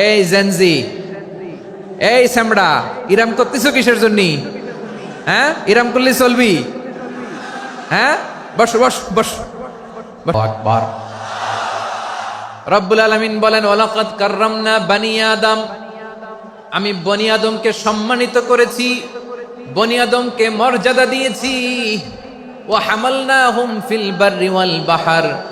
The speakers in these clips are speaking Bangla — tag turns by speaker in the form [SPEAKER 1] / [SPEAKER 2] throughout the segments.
[SPEAKER 1] এই জেনজি এই স্যামড়া ইরাম করতেছো কিসের জন্য? হ্যাঁ? ইরাম করলে চলবি? হ্যাঁ? বস বস বস। আকবার। রব্বুল আলামিন বলেন ওয়ালাকাদ কাররামনা বানি আদম। আমি বনি আদমকে সম্মানিত করেছি বনি আদমকে মর্যাদা দিয়েছি। ও হামালনাহুম ফিল বাররি ওয়াল বাহার।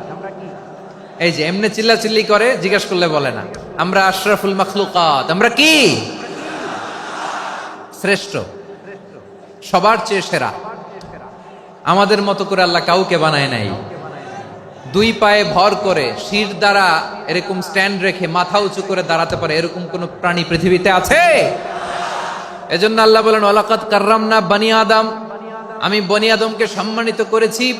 [SPEAKER 1] এই যে এমনি চিল্লাচিল্লি করে, জিজ্ঞেস করলে বলে না। আমরা আশরাফুল মখলুকাত। আমরা কি? শ্রেষ্ঠ। সবার চেয়ে সেরা। আমাদের মতো করে আল্লাহ কাউকে বানায় নাই। দুই পায়ে ভর করে শির দ্বারা এরকম স্ট্যান্ড রেখে মাথা উঁচু করে দাঁড়াতে পারে এরকম কোন প্রাণী পৃথিবীতে আছে? এজন্য আল্লাহ বলেন ওলাকাত কার্রাম না বানি আদম। আমি বনি আদমকে সম্মানিত করেছি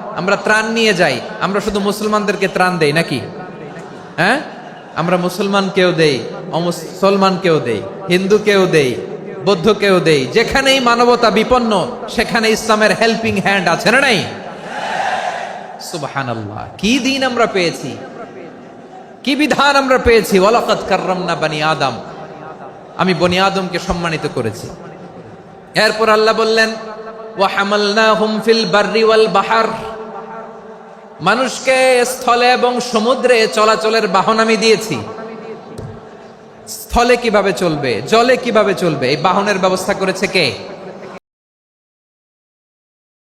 [SPEAKER 1] আমরা ত্রাণ নিয়ে যাই। আমরা শুধু মুসলমানদেরকে ত্রাণ দেই নাকি? হ্যাঁ? আমরা মুসলমান কেউ দেই, অমুসলমান কেউ দেই, হিন্দু কেউ দেই, বৌদ্ধ কেউ দেই। যেখানেই মানবতা বিপন্ন, সেখানে ইসলামের হেল্পিং হ্যান্ড আছে না নাই? সুবহানাল্লাহ। কি দিন আমরা পেয়েছি? কি বিধান আমরা পেয়েছি? ওয়ালাকাদ কাররামনা বানি আদম। আমি বনি আদমকে সম্মানিত করেছি। এরপর আল্লাহ বললেন, ওয়া হামালনাহুম ফিল বাররি ওয়াল বাহার। মানুষকে স্থলে এবং সমুদ্রে চলাচলের বাহন আমি দিয়েছি। স্থলে কীভাবে চলবে, জলে কীভাবে চলবে, এই বাহনের ব্যবস্থা করেছে কে?